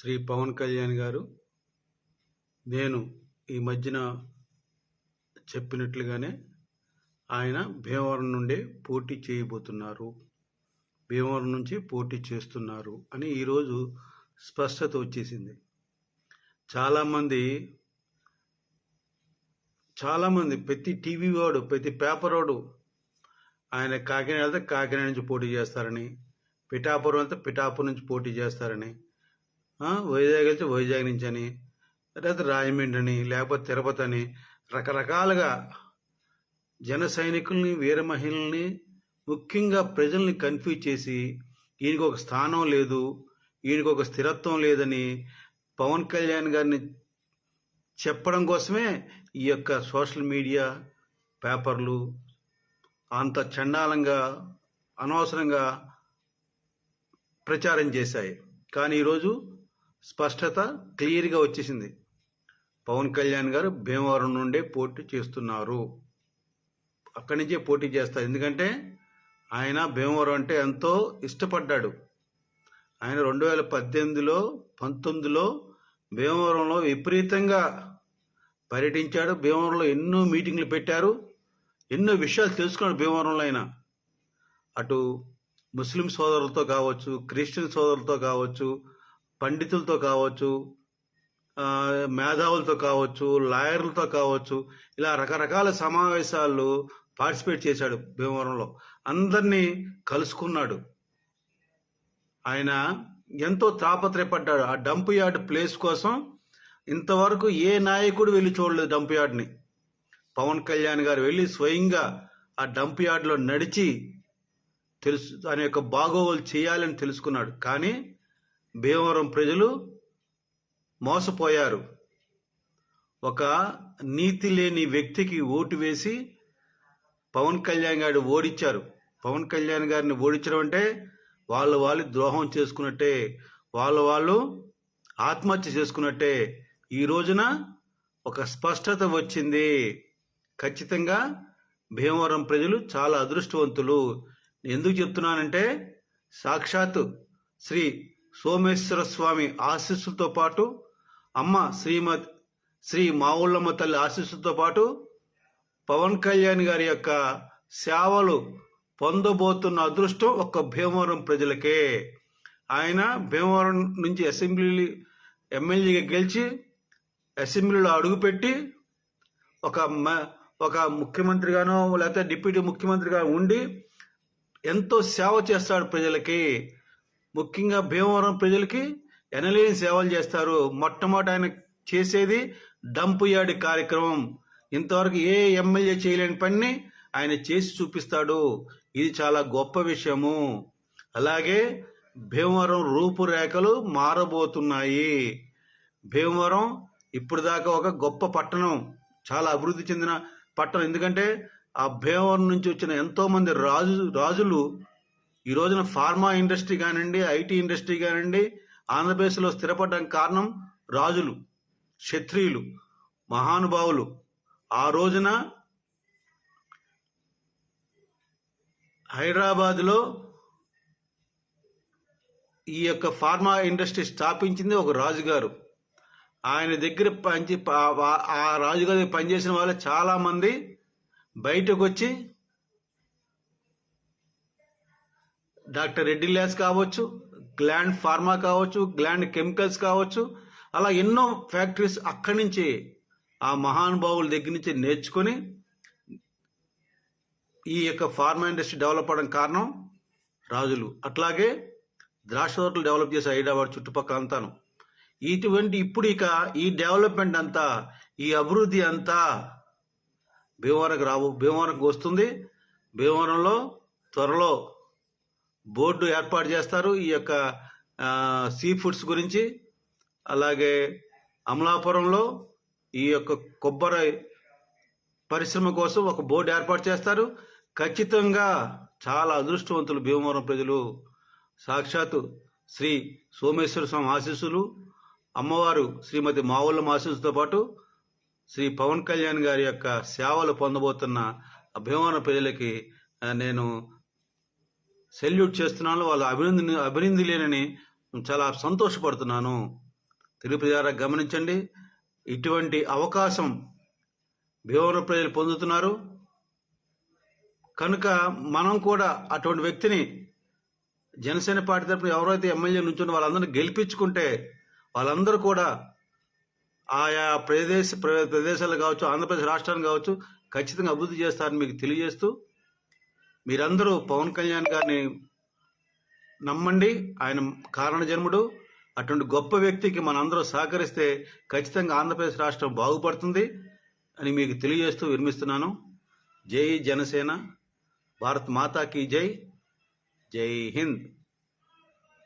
శ్రీ పవన్ కళ్యాణ్ గారు నేను ఈ మధ్యన చెప్పినట్లుగానే ఆయన భీమవరం నుండే పోటీ చేయబోతున్నారు. భీమవరం నుంచి పోటీ చేస్తున్నారు అని ఈరోజు స్పష్టత వచ్చేసింది. చాలామంది చాలామంది ప్రతి టీవీ వాడు ప్రతి పేపర్ వాడు ఆయన కాకినాడ వెళ్తే కాకినాడ నుంచి పోటీ చేస్తారని పిఠాపురం వెళ్తే పిఠాపురం నుంచి పోటీ చేస్తారని వైజాగ్ అయితే వైజాగ్ నుంచి అని లేకపోతే రాజమండ్రి అని లేకపోతే తిరుపతి అని రకరకాలుగా జన సైనికుల్ని వీర మహిళల్ని ముఖ్యంగా ప్రజల్ని కన్ఫ్యూజ్ చేసి ఈయనకు ఒక స్థానం లేదు ఈయనకు ఒక స్థిరత్వం లేదని పవన్ కళ్యాణ్ గారిని చెప్పడం కోసమే ఈ యొక్క సోషల్ మీడియా పేపర్లు అంత చండాలంగా అనవసరంగా ప్రచారం చేశాయి. కానీ ఈరోజు స్పష్టత క్లియర్గా వచ్చేసింది. పవన్ కళ్యాణ్ గారు భీమవరం నుండే పోటీ చేస్తున్నారు. అక్కడి నుంచే పోటీ చేస్తారు. ఎందుకంటే ఆయన భీమవరం అంటే ఎంతో ఇష్టపడ్డాడు. ఆయన రెండు వేల పద్దెనిమిదిలో పంతొమ్మిదిలో భీమవరంలో విపరీతంగా పర్యటించాడు. భీమవరంలో ఎన్నో మీటింగ్లు పెట్టారు. ఎన్నో విషయాలు తెలుసుకున్నాడు భీమవరంలో ఆయన. అటు ముస్లిం సోదరులతో కావచ్చు క్రిస్టియన్ సోదరులతో కావచ్చు పండితులతో కావచ్చు మేధావులతో కావచ్చు లాయర్లతో కావచ్చు ఇలా రకరకాల సమావేశాల్లో పార్టిసిపేట్ చేశాడు భీమవరంలో. అందరినీ కలుసుకున్నాడు. ఆయన ఎంతో తాపత్రయపడ్డాడు. ఆ డంప్ యార్డ్ ప్లేస్ కోసం ఇంతవరకు ఏ నాయకుడు వెళ్ళి చూడలేదు డంప్ యార్డ్ని. పవన్ కళ్యాణ్ గారు వెళ్ళి స్వయంగా ఆ డంప్ యార్డ్లో నడిచి తెలుసు దాని యొక్క బాగోగులు చేయాలని తెలుసుకున్నాడు. కానీ భీమవరం ప్రజలు మోసపోయారు. ఒక నీతి లేని వ్యక్తికి ఓటు వేసి పవన్ కళ్యాణ్ గారు ఓడించారు. పవన్ కళ్యాణ్ గారిని ఓడించడం అంటే వాళ్ళు వాళ్ళు ద్రోహం చేసుకున్నట్టే వాళ్ళు వాళ్ళు ఆత్మహత్య చేసుకున్నట్టే ఈ రోజున ఒక స్పష్టత వచ్చింది. ఖచ్చితంగా భీమవరం ప్రజలు చాలా అదృష్టవంతులు. ఎందుకు చెప్తున్నానంటే సాక్షాత్తు శ్రీ సోమేశ్వర స్వామి ఆశీస్సులతో పాటు అమ్మ శ్రీమతి శ్రీ మావుళ్ళమ్మ తల్లి ఆశీస్సులతో పాటు పవన్ కళ్యాణ్ గారి యొక్క సేవలు పొందబోతున్న అదృష్టం ఒక్క భీమవరం ప్రజలకే. ఆయన భీమవరం నుంచి అసెంబ్లీ ఎమ్మెల్యేగా గెలిచి అసెంబ్లీలో అడుగుపెట్టి ఒక మ- ఒక ముఖ్యమంత్రిగానో లేకపోతే డిప్యూటీ ముఖ్యమంత్రిగా ఉండి ఎంతో సేవ చేస్తాడు ప్రజలకి. ముఖ్యంగా భీమవరం ప్రజలకి ఎనలేని సేవలు చేస్తారు. మొట్టమొదటి ఆయన చేసేది డంపు యార్డ్ కార్యక్రమం. ఇంతవరకు ఏ ఎమ్మెల్యే చేయలేని పని ఆయన చేసి చూపిస్తాడు. ఇది చాలా గొప్ప విషయము. అలాగే భీమవరం రూపురేఖలు మారబోతున్నాయి. భీమవరం ఇప్పుడు దాకా ఒక గొప్ప పట్టణం చాలా అభివృద్ధి చెందిన పట్టణం. ఎందుకంటే ఆ భీమవరం నుంచి వచ్చిన ఎంతో మంది రాజు రాజులు ఈ రోజున ఫార్మా ఇండస్ట్రీ కానివ్వండి ఐటీ ఇండస్ట్రీ కానివ్వండి ఆంధ్రప్రదేశ్లో స్థిరపడడానికి కారణం రాజులు క్షత్రియులు మహానుభావులు. ఆ రోజున హైదరాబాద్లో ఈ యొక్క ఫార్మా ఇండస్ట్రీ స్థాపించింది ఒక రాజుగారు. ఆయన దగ్గర పనిచే ఆ- రాజుగారి పనిచేసిన వాళ్ళు చాలామంది బయటకు వచ్చి డాక్టర్ రెడ్డి ల్యాబ్స్ కావచ్చు గ్లాండ్ ఫార్మా కావచ్చు గ్లాండ్ కెమికల్స్ కావచ్చు అలా ఎన్నో ఫ్యాక్టరీస్ అక్కడి నుంచి ఆ మహానుభావుల దగ్గర నుంచి నేర్చుకొని ఈ యొక్క ఫార్మా ఇండస్ట్రీ డెవలప్ అవడం కారణం రాజులు. అట్లాగే ద్రాక్ష తోటలు డెవలప్ చేసే హైదరాబాద్ చుట్టుపక్కల అంతాను. ఇటువంటి ఇప్పుడు ఇక ఈ డెవలప్మెంట్ అంతా ఈ అభివృద్ధి అంతా భీమవరంకి రావు భీమవరంకి వస్తుంది. భీమవరంలో త్వరలో బోర్డు ఏర్పాటు చేస్తారు. ఈ యొక్క సీ ఫుడ్స్ గురించి అలాగే అమలాపురంలో ఈ యొక్క కొబ్బరి పరిశ్రమ కోసం ఒక బోర్డు ఏర్పాటు చేస్తారు. ఖచ్చితంగా చాలా అదృష్టవంతులు భీమవరం ప్రజలు. సాక్షాత్తు శ్రీ సోమేశ్వర స్వామి ఆశీస్సులు అమ్మవారు శ్రీమతి మావుళ్ళ ఆశీస్సుతో పాటు శ్రీ పవన్ కళ్యాణ్ గారి యొక్క సేవలు పొందబోతున్న భీమవరం ప్రజలకి నేను సెల్యూట్ చేస్తున్నాను వాళ్ళ అభినందన అభినందిలేనని చాలా సంతోషపడుతున్నాను. తెలుగు ప్రజారా గమనించండి ఇటువంటి అవకాశం భీమవరం ప్రజలు పొందుతున్నారు. కనుక మనం కూడా అటువంటి వ్యక్తిని జనసేన పార్టీ తరపున ఎవరైతే ఎమ్మెల్యే నుంచున్న వాళ్ళందరినీ గెలిపించుకుంటే వాళ్ళందరూ కూడా ఆయా ప్రదేశ ప్ర- ప్రదేశాలు కావచ్చు ఆంధ్రప్రదేశ్ రాష్ట్రాన్ని కావచ్చు ఖచ్చితంగా అభివృద్ధి చేస్తారని మీకు తెలియజేస్తూ మీరందరూ పవన్ కళ్యాణ్ గారిని నమ్మండి. ఆయన కారణ జన్ముడు. అటువంటి గొప్ప వ్యక్తికి మనందరూ సహకరిస్తే ఖచ్చితంగా ఆంధ్రప్రదేశ్ రాష్ట్రం బాగుపడుతుంది అని మీకు తెలియజేస్తూ విరమిస్తున్నాను జై జనసేన. భారత్ మాతాకి జై. జై హింద్.